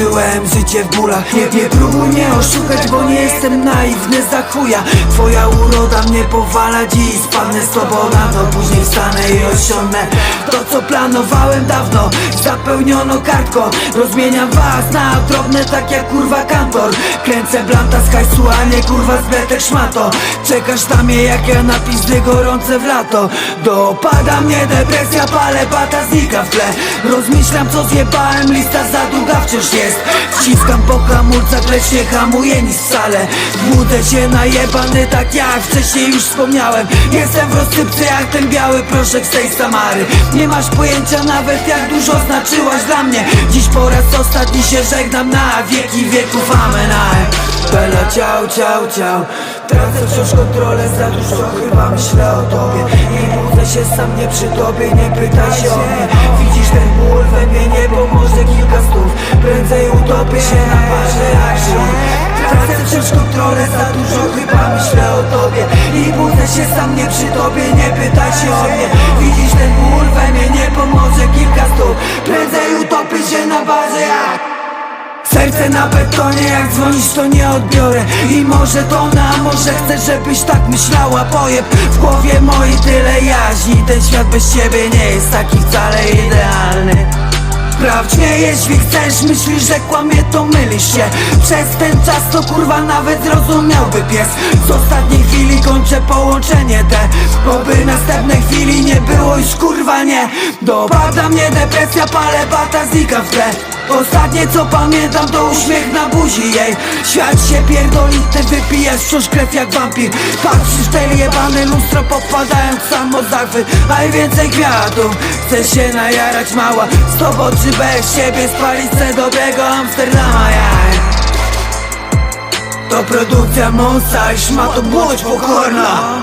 przeżyłem życie w bólach Nie, nie próbuj mnie oszukać, bo nie jestem naiwny za chuja. Twoja uroda mnie powala dziś Spadnę na to, później wstanę i osiągnę To co planowałem dawno Zapełniono kartką. Rozmieniam was na drobne tak jak kurwa kantor. Kręcę blanta z hajsu, a nie kurwa z betek szmato. Czekasz na mnie jak ja na pizdy gorące w lato. Dopada mnie depresja, palę bata znika w tle. Rozmyślam co zjebałem, lista za długa wciąż jest Wciskam po hamulcach, lecz nie hamuję nic wcale Budzę się najebany tak jak wcześniej już wspomniałem. Jestem w rozsypce jak ten biały proszek z tej Samary. Nie masz pojęcia nawet jak dużo znaczyłaś dla mnie. Dziś po raz ostatni się żegnam na wieki wieków, amen. Bela ciao, ciao, ciao. Tracę wciąż kontrolę, za dużo chyba myślę o tobie. Nie budzę się sam nie przy tobie, nie pytaj się o mnie. Widzisz ten ból we mnie, nie pomoże kilka stów Prędzej utopię się na jak żył Tracę wciąż kontrolę, za dużo chyba myślę o tobie. I budzę się sam nie przy tobie, nie pytaj się o mnie. Widzisz ten ból we mnie, nie pomoże kilka stóp. Prędzej utopię się na barze jak Serce na betonie, jak dzwonisz to nie odbiorę. I może to na, może chcę, żebyś tak myślała Pojeb. W głowie mojej tyle jaźni Ten świat bez ciebie nie jest taki wcale idealny Sprawdź mnie, jeśli chcesz, myślisz, że kłamie, to mylisz się. Przez ten czas to kurwa nawet zrozumiałby pies. Z ostatniej chwili kończę połączenie te Oby następnej chwili nie było już kurwa nie. Dopada mnie depresja, palę bata, znika w tle. Ostatnie co pamiętam to uśmiech na buzi jej. Świat się pierdoli, ty wypijasz wciąż krew jak wampir. Patrzysz te jebane lustro podpadając samo zachwyt Najwięcej kwiatów, chcę się najarać mała. Z tobą czy bez siebie spalić chcę dobrego Amsterdama jaj. To produkcja Monsa i szmato błądź pokorna